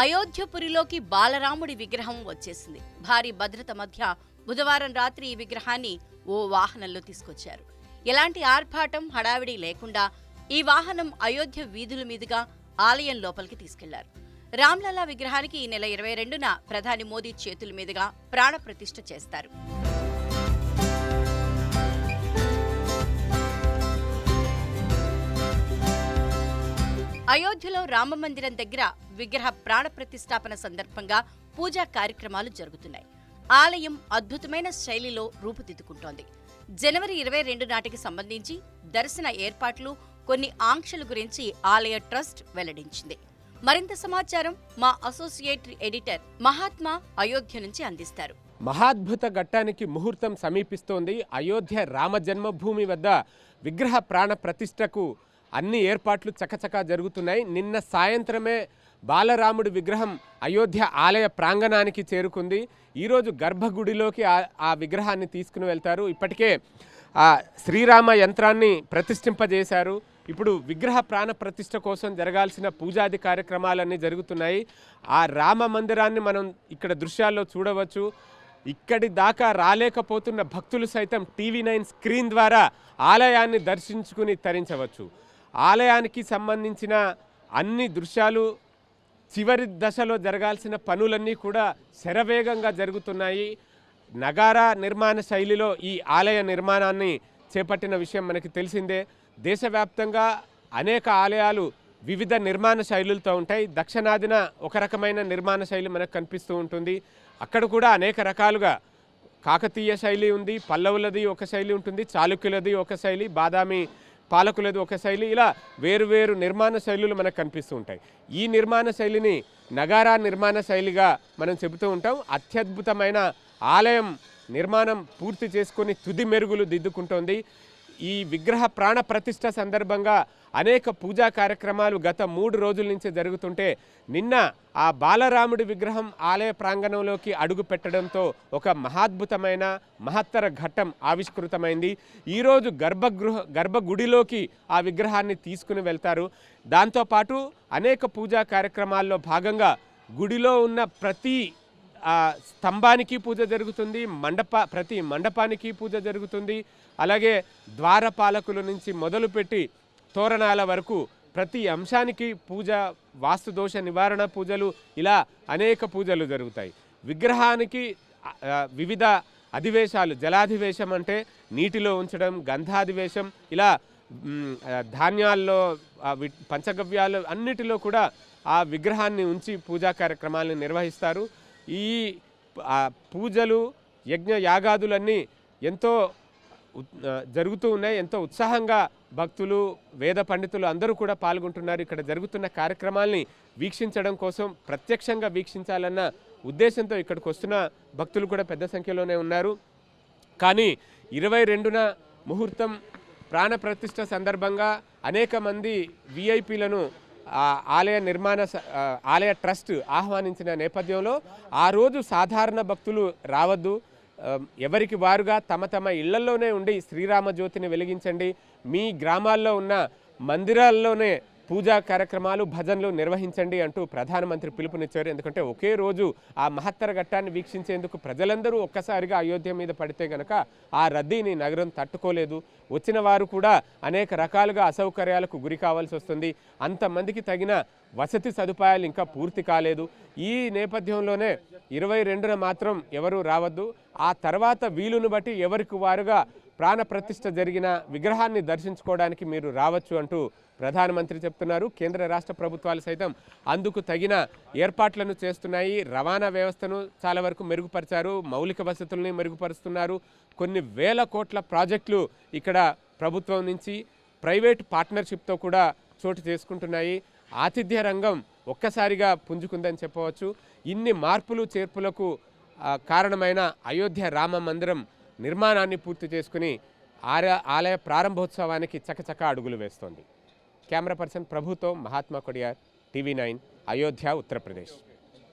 అయోధ్యపురిలోకి బాలరాముడి విగ్రహం వచ్చేసింది. భారీ భద్రత మధ్య బుధవారం రాత్రి ఈ విగ్రహాన్ని ఓ వాహనంలో తీసుకొచ్చారు. ఎలాంటి ఆర్భాటం హడావిడి లేకుండా ఈ వాహనం అయోధ్య వీధుల మీదుగా ఆలయం లోపలికి తీసుకెళ్ళారు. రామ్లలా విగ్రహానికి ఈ నెల ఇరవై రెండున ప్రధాని మోదీ చేతుల మీదుగా ప్రాణప్రతిష్ఠ చేస్తారు. అయోధ్యలో రామ మందిరం దగ్గర విగ్రహ ప్రాణ ప్రతిష్టాపన సందర్భంగా పూజా కార్యక్రమాలు జరుగుతున్నాయి. ఆలయం అద్భుతమైన శైలిలో రూపుదిద్దుకుంటోంది. జనవరి ఇరవై రెండు నాటికి సంబంధించి దర్శన ఏర్పాట్లు కొన్ని ఆంక్షల గురించి ఆలయ ట్రస్ట్ వెల్లడించింది. మరింత సమాచారం మా అసోసియేట్ ఎడిటర్ మహాత్మా అయోధ్య నుంచి అందిస్తారు. మహాద్భుత ఘట్టానికి ముహూర్తం సమీపిస్తోంది అయోధ్య రామ జన్మభూమి వద్ద విగ్రహ ప్రాణ ప్రతిష్టకు అన్ని ఏర్పాట్లు చకచకా జరుగుతున్నాయి. నిన్న సాయంత్రమే బాలరాముడి విగ్రహం అయోధ్య ఆలయ ప్రాంగణానికి చేరుకుంది. ఈరోజు గర్భగుడిలోకి ఆ- విగ్రహాన్ని తీసుకుని వెళ్తారు. ఇప్పటికే ఆ శ్రీరామ యంత్రాన్ని ప్రతిష్ఠింపజేశారు. ఇప్పుడు విగ్రహ ప్రాణ ప్రతిష్ఠ కోసం జరగాల్సిన పూజాది కార్యక్రమాలన్నీ జరుగుతున్నాయి. ఆ రామ మందిరాన్ని మనం ఇక్కడ దృశ్యాల్లో చూడవచ్చు. ఇక్కడి దాకా రాలేకపోతున్న భక్తులు సైతం టీవీ నైన్ స్క్రీన్ ద్వారా ఆలయాన్ని దర్శించుకుని తరించవచ్చు. ఆలయానికి సంబంధించిన అన్ని దృశ్యాలు చివరి దశలో జరగాల్సిన పనులన్నీ కూడా శరవేగంగా జరుగుతున్నాయి. నగారా నిర్మాణ శైలిలో ఈ ఆలయ నిర్మాణాన్ని చేపట్టిన విషయం మనకి తెలిసిందే. దేశవ్యాప్తంగా అనేక ఆలయాలు వివిధ నిర్మాణ శైలులతో ఉంటాయి. దక్షిణాదిన ఒక రకమైన నిర్మాణ శైలి మనకు కనిపిస్తూ ఉంటుంది. అక్కడ కూడా అనేక రకాలుగా కాకతీయ శైలి ఉంది పల్లవులది ఒక శైలి ఉంటుంది చాళుక్యులది ఒక శైలి బాదామి పాలకులది ఒక శైలి ఇలా వేరు నిర్మాణ శైలులు మనకు కనిపిస్తూ ఉంటాయి. ఈ నిర్మాణ శైలిని నగారా నిర్మాణ శైలిగా మనం చెబుతూ ఉంటాం. అత్యద్భుతమైన ఆలయం నిర్మాణం పూర్తి చేసుకొని తుది మెరుగులు దిద్దుకుంటోంది. ఈ విగ్రహ ప్రాణ ప్రతిష్ట సందర్భంగా అనేక పూజా కార్యక్రమాలు గత మూడు రోజుల నుంచి జరుగుతుంటే నిన్న ఆ బాలరాముడి విగ్రహం ఆలయ ప్రాంగణంలోకి అడుగు పెట్టడంతో ఒక మహాద్భుతమైన మహత్తర ఘట్టం ఆవిష్కృతమైంది. ఈరోజు గర్భగృహ గర్భగుడిలోకి ఆ విగ్రహాన్ని తీసుకుని వెళ్తారు. దాంతోపాటు అనేక పూజా కార్యక్రమాల్లో భాగంగా గుడిలో ఉన్న ప్రతి స్తంభానికి పూజ జరుగుతుంది మండప ప్రతి మండపానికి పూజ జరుగుతుంది. అలాగే ద్వారపాలకుల నుంచి మొదలుపెట్టి తోరణాల వరకు ప్రతి అంశానికి పూజ వాస్తు దోష నివారణ పూజలు ఇలా అనేక పూజలు జరుగుతాయి. విగ్రహానికి వివిధ అధివేశాలు జలాధివేశం అంటే నీటిలో ఉంచడం గంధాధివేశం ఇలా ధాన్యాల్లో వి- పంచగవ్యాలు అన్నిటిలో కూడా ఆ విగ్రహాన్ని ఉంచి పూజా కార్యక్రమాలను నిర్వహిస్తారు. ఈ పూజలు యజ్ఞ యాగాదులన్నీ ఎంతో జరుగుతూ ఉన్నాయి. ఎంతో ఉత్సాహంగా భక్తులు వేద పండితులు అందరూ కూడా పాల్గొంటున్నారు. ఇక్కడ జరుగుతున్న కార్యక్రమాల్ని వీక్షించడం కోసం ప్రత్యక్షంగా వీక్షించాలన్న ఉద్దేశంతో ఇక్కడికి వస్తున్న భక్తులు కూడా పెద్ద సంఖ్యలోనే ఉన్నారు. కానీ ఇరవై రెండున ముహూర్తం ప్రాణప్రతిష్ట సందర్భంగా అనేక మంది విఐపీలను ఆలయ నిర్మాణ ఆలయ ట్రస్ట్ ఆహ్వానించిన నేపథ్యంలో ఆ రోజు సాధారణ భక్తులు రావద్దు. ఎవరికి వారుగా తమ తమ ఇళ్ళలోనే ఉండి శ్రీరామ జ్యోతిని వెలిగించండి. మీ గ్రామాల్లో ఉన్న మందిరాల్లోనే పూజా కార్యక్రమాలు భజనలు నిర్వహించండి అంటూ ప్రధానమంత్రి పిలుపునిచ్చారు. ఎందుకంటే ఒకే రోజు ఆ మహత్తర ఘట్టాన్ని వీక్షించేందుకు ప్రజలందరూ ఒక్కసారిగా అయోధ్య మీద పడితే గనక ఆ రద్దీని నగరం తట్టుకోలేదు. వచ్చిన వారు కూడా అనేక రకాలుగా అసౌకర్యాలకు గురి కావాల్సి వస్తుంది. అంతమందికి తగిన వసతి సదుపాయాలు ఇంకా పూర్తి కాలేదు. ఈ నేపథ్యంలోనే ఇరవై రెండున మాత్రం ఎవరు రావద్దు. ఆ తర్వాత వీలును బట్టి ఎవరికి వారుగా ప్రాణప్రతిష్ఠ జరిగిన విగ్రహాన్ని దర్శించుకోవడానికి మీరు రావచ్చు అంటూ ప్రధానమంత్రి చెప్తున్నారు. కేంద్ర రాష్ట్ర ప్రభుత్వాలు సైతం అందుకు తగిన ఏర్పాట్లను చేస్తున్నాయి. రవాణా వ్యవస్థను చాలా వరకు మెరుగుపరిచారు. మౌలిక వసతుల్ని మెరుగుపరుస్తున్నారు. కొన్ని వేల కోట్ల ప్రాజెక్టులు ఇక్కడ ప్రభుత్వం నుంచి ప్రైవేట్ పార్ట్నర్షిప్తో కూడా చోటు చేసుకుంటున్నాయి. ఆతిథ్య రంగం ఒక్కసారిగా పుంజుకుందని చెప్పవచ్చు. ఇన్ని మార్పులు చేర్పులకు కారణమైన అయోధ్య రామ మందిరం నిర్మాణాన్ని పూర్తి చేసుకుని ఆలయ ఆలయ ప్రారంభోత్సవానికి చకచక అడుగులు వేస్తోంది. కెమెరా పర్సన్ ప్రభుతో మహాత్మా కొడియార్ టీవీ నైన్ అయోధ్య ఉత్తరప్రదేశ్.